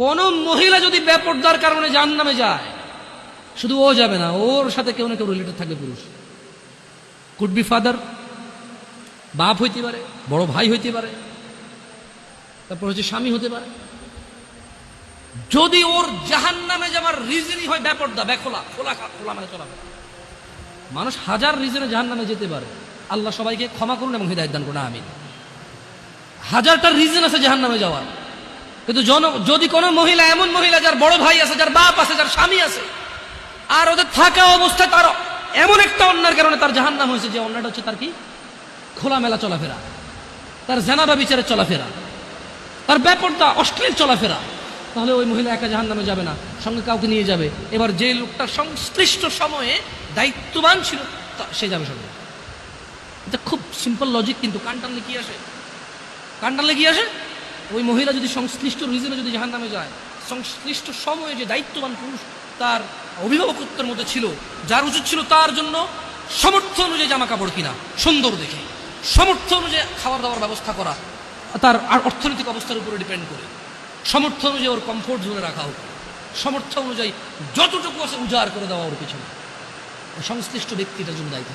কোন মহিলা যদি বেপর্দার কারণে জাহান নামে যায়, শুধু ও যাবে না, ওর সাথে কেউ না কেউ রিলেটেড থাকবে পুরুষ। কুড বি ফাদার বাপ হইতে পারে, বড় ভাই হইতে পারে, তারপর হচ্ছে স্বামী হতে পারে। যদি ওর জাহান নামে যাওয়ার রিজনই হয় ব্যাপরদা বেখোলা, খোলা খোলা মানে চলা মানুষ হাজার রিজনে জাহান নামে যেতে পারে। আল্লাহ সবাইকে ক্ষমা করুন এবং হৃদায়ত দান করুন আমি হাজারটা রিজন আছে জাহান নামে যাওয়ার। কিন্তু যদি কোনো মহিলা, এমন মহিলা যার বড় ভাই আছে, যার বাপ আছে, যার স্বামী আছে, আর ওদের থাকা অবস্থায় তার এমন একটা অন্যার কারণে তার জাহান নাম হয়েছে, যে অন্যটা হচ্ছে তার কি? খোলামেলা চলাফেরা। তার জেনাবা বিচারে চলাফেরা। তার ব্যাপারটা অশ্লীল চলাফেরা। তাহলে ওই মহিলা একা জাহান নামে যাবে না, সঙ্গে কাউকে নিয়ে যাবে। এবার যে লোকটা সংশ্লিষ্ট সময়ে দায়িত্ববান ছিল সে যাবে সঙ্গে। এটা খুব সিম্পল লজিক কিন্তু কান টানলে কি আসে? কান কি আসে? ওই মহিলা যদি সংশ্লিষ্ট রিজনে যদি জাহান নামে যায়, সংশ্লিষ্ট সময়ে যে দায়িত্ববান পুরুষ তার অভিভাবকত্বের মধ্যে ছিল, যার উচিত ছিল তার জন্য সমর্থ অনুযায়ী জামা কাপড় কিনা, সুন্দর দেখে সমর্থ অনুযায়ী খাবার দাবার ব্যবস্থা করা, তার আর অর্থনৈতিক অবস্থার উপরে ডিপেন্ড করে। সমর্থ অনুযায়ী ওর কমফোর্ট জোনে রাখা হোক সমর্থ অনুযায়ী যতটুকু আছে উজাড় করে দেওয়া ওর পিছনে। সংশ্লিষ্ট ব্যক্তিটার জন্য দায়িত্ব